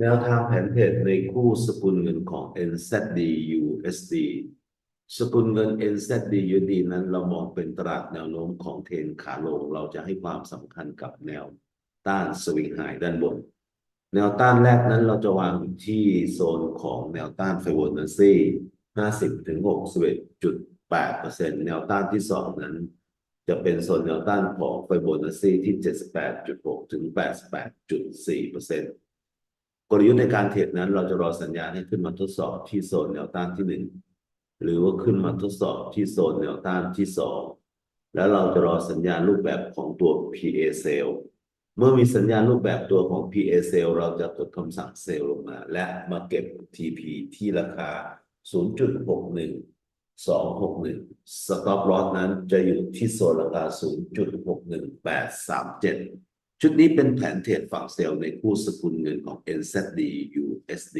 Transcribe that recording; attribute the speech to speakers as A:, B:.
A: แนวทางแผนเทรดในคู่สกุลเงินของ NZD USD สกุลเงิน NZD USD นั้นเรามองเป็นตลาดแนวโน้มของเทรนขาลง เราจะให้ความสำคัญกับแนวต้านสวิงไฮด้านบน แนวต้านแรกนั้นเราจะวางที่โซนของแนวต้านไฟโบนัสซี่50ถึง61.8%แนวต้านที่สองนั้น จะเป็นโซนแนวต้านของไฟโบนัสซี่ที่78.6ถึง88.4% กลยุทธ์ในการเทรดนั้น เราจะรอสัญญาณให้ขึ้นมาทดสอบที่โซนแนวต้านที่หนึ่งหรือว่าขึ้นมาทดสอบที่โซนแนวต้านที่สองแล้วเราจะรอสัญญาณรูปแบบของตัว PA sell เมื่อมีสัญญาณรูปแบบตัวของ PA sell เราจะกดคำสั่งเซลลงมา และมาเก็บ TP ที่ราคา 0.61 261 stop loss นั้นจะอยู่ที่โซนราคา 0.61837 ชุดนี้เป็นแผนเทรดฝั่งเซลล์ในคู่สกุลเงินของ NZD USD